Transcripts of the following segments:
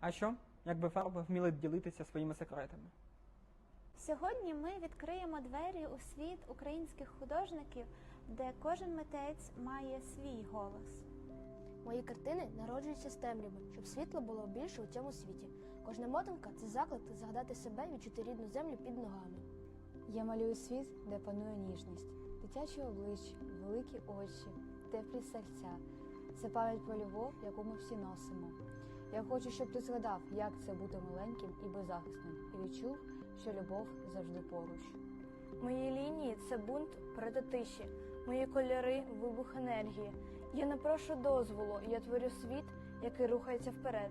А що, якби фарби вміли ділитися своїми секретами? Сьогодні ми відкриємо двері у світ українських художників, де кожен митець має свій голос. Мої картини народжуються з темряви, щоб світло було більше у цьому світі. Кожна мотанка це заклик згадати себе і відчути рідну землю під ногами. Я малюю світ, де панує ніжність, дитячі обличчя, великі очі, теплі серця. Це пам'ять про любов, яку ми всі носимо. Я хочу, щоб ти згадав, як це бути маленьким і беззахисним, і відчув, що любов завжди поруч. Мої лінії це бунт проти тиші, мої кольори вибух енергії. Я не прошу дозволу, я творю світ, який рухається вперед.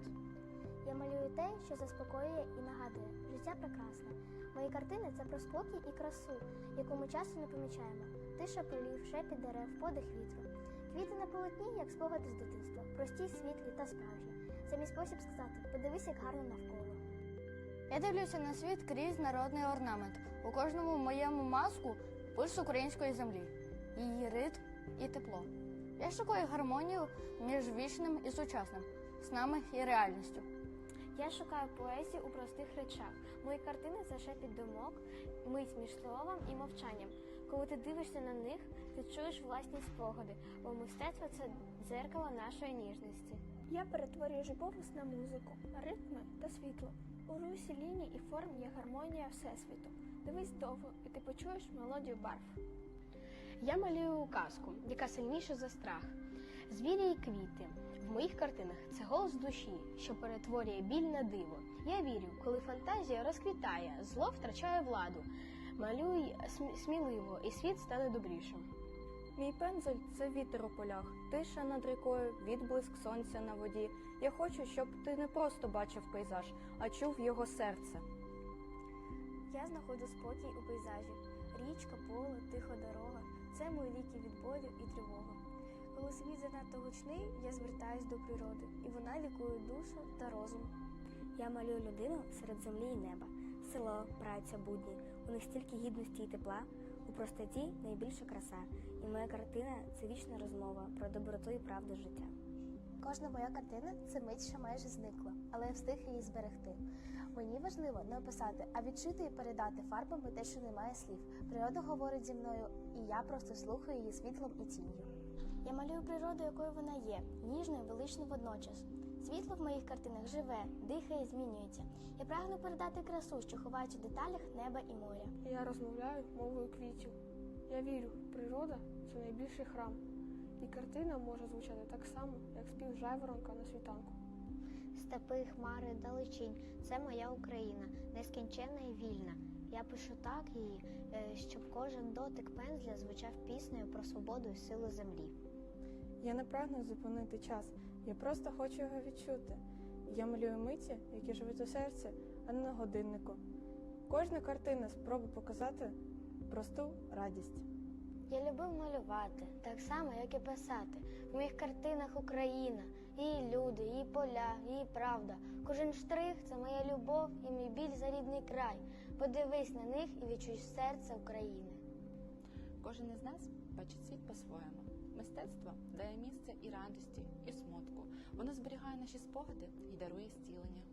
Я малюю те, що заспокоює і нагадує. Життя прекрасне. Мої картини це про спокій і красу, яку ми часто не помічаємо. Тиша полів, шепіт дерев, подих вітру. Квіти на полотні, як спогади з дитинства, прості, світлі та справжні. Це мій спосіб сказати: подивись, як гарно навколо. Я дивлюся на світ крізь народний орнамент. У кожному моєму маску пульс української землі, її ритм і тепло. Я шукаю гармонію між вічним і сучасним, снами і реальністю. Я шукаю поезію у простих речах. Мої картини це шепіт думок, мить між словом і мовчанням. Коли ти дивишся на них, ти чуєш власні спогади, бо мистецтво це дзеркало нашої ніжності. Я перетворюю живопис на музику, ритми та світло. У русі ліній і форм є гармонія всесвіту. Дивись довго, і ти почуєш мелодію барв. Я малюю казку, яка сильніша за страх. Звірі і квіти. В моїх картинах це голос душі, що перетворює біль на диво. Я вірю, коли фантазія розквітає, зло втрачає владу. Малюй см- сміливо, і світ стане добрішим. Мій пензель це вітер у полях, тиша над рікою, відблиск сонця на воді. Я хочу, щоб ти не просто бачив пейзаж, а чув його серце. Я знаходжу спокій у пейзажі. Річка, поле, тиха дорога це мої ліки від болю і тривоги. Коли світ занадто гучний, я звертаюсь до природи, і вона лікує душу та розум. Я малюю людину серед землі і неба, село, праця, будні. У них стільки гідності і тепла. У простоті найбільша краса, і моя картина це вічна розмова про доброту і правду життя. Кожна моя картина це мить, що майже зникла, але я встиг її зберегти. Мені важливо не описати, а відчути і передати фарбами те, що немає слів. Природа говорить зі мною, і я просто слухаю її світлом і тінню. Я малюю природу, якою вона є, ніжною, величною водночас. Світло в моїх картинах живе, дихає і змінюється. Я прагну передати красу, що ховається в деталях неба і моря. Я розмовляю мовою квітів. Я вірю, природа це найбільший храм. І картина може звучати так само, як спів жайворонка на світанку. Степи, хмари, далечінь це моя Україна, нескінченна і вільна. Я пишу так її, е, щоб кожен дотик пензля звучав піснею про свободу і силу землі. Я не прагну зупинити час, я просто хочу його відчути. Я малюю миті, які живуть у серці, а не на годиннику. Кожна картина спроба показати просту радість. Я любив малювати, так само, як і писати. В моїх картинах Україна, її люди, її поля, її правда. Кожен штрих це моя любов і мій біль за рідний край. Подивись на них і відчуй серце України. Кожен із нас бачить світ по-своєму. Мистецтво дає місце і радості, і смутку. Воно зберігає наші спогади і дарує зцілення.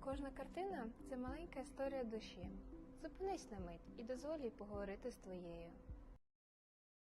Кожна картина це маленька історія душі. Зупинись на мить і дозволь їй поговорити з твоєю.